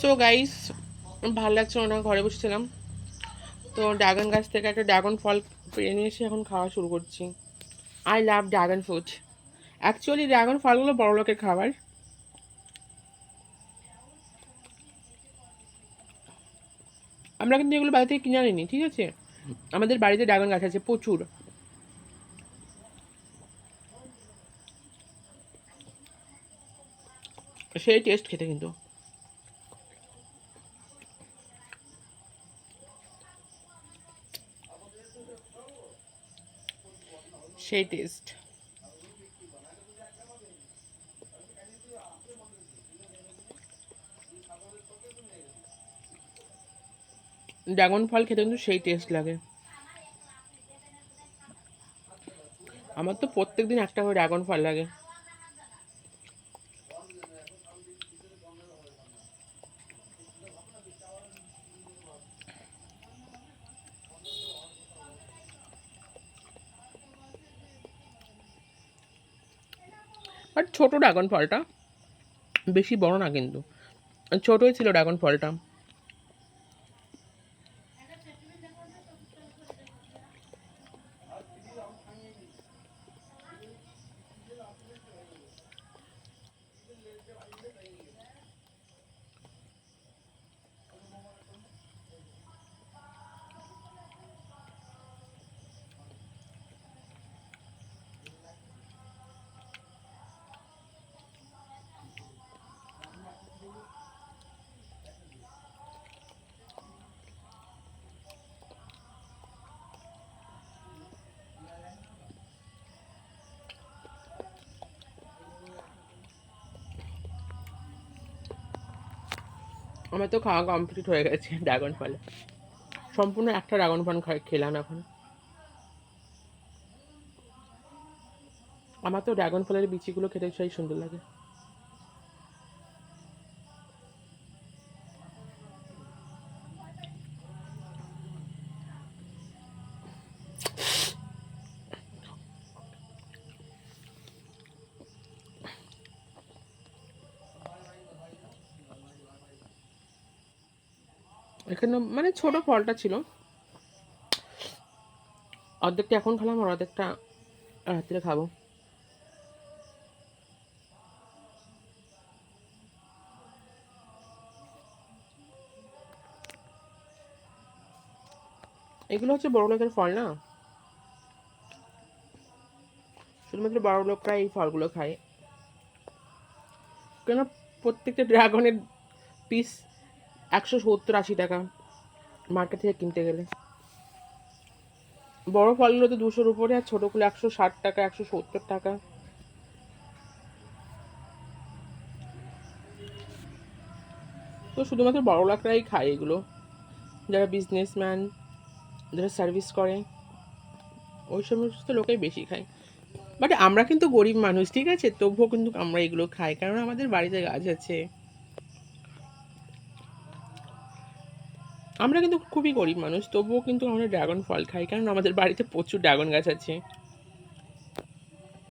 So guys ভালো লাগছে না ঘরে বসেছিলাম। তো ড্রাগন গাছ থেকে একটা ড্রাগন ফল পেরে নিয়ে এসে এখন খাওয়া শুরু করছি। I love dragon fruit actually dragon ফলগুলো বড় লোকের খাবার। আমরা কিন্তু এগুলো বাড়ি থেকে কিনে আনিনি, ঠিক আছে? আমাদের বাড়িতে ড্রাগন গাছ আছে, প্রচুর। সেই টেস্ট খেতে কিন্তু। সেই টেস্ট ড্রাগন ফল খেতে কিন্তু সেই টেস্ট লাগে। আমার তো প্রত্যেক দিন একটা করে ড্রাগন ফল লাগে। বাট ছোটো ড্রাগন ফলটা বেশি বড় না কিন্তু। ছোটোই ছিল ড্রাগন ফলটা আমার তো খাওয়া কমপ্লিট হয়ে গেছে ড্রাগন ফলে সম্পূর্ণ একটা ড্রাগন ফল খেলাম এখন। আমার তো ড্রাগন ফলের বিচিগুলো খেতে সেই সুন্দর লাগে। এখানে মানে ছোট ফলটা ছিল। অর্ধেকটা এখন খেলাম, আর অর্ধেকটা রাত্রে খাব। এগুলো হচ্ছে বড় লোকের ফল না? শুধুমাত্র বড় লোকরা এই ফলগুলো খায়। কেন প্রত্যেকটা ড্রাগনের পিস একশো সত্তর আশি টাকা মার্কেট থেকে কিনতে গেলে। বড় ফলগুলো তো দুশোর উপরে, আর ছোটোগুলো একশো ষাট টাকা, একশো সত্তর টাকা। তো শুধুমাত্র বড় লোকরাই খায় এগুলো। যারা বিজনেসম্যান যারা সার্ভিস করে, ওই সমস্ত লোকেই বেশি খায়। বাট আমরা কিন্তু গরিব মানুষ, ঠিক আছে? তবুও কিন্তু আমরা এগুলো খাই, কারণ আমাদের বাড়িতে গাছ আছে। আমরা কিন্তু খুবই গরিব মানুষ, তবুও কিন্তু আমরা ড্রাগন ফল খাই কারণ আমাদের বাড়িতে প্রচুর ড্রাগন গাছ আছে।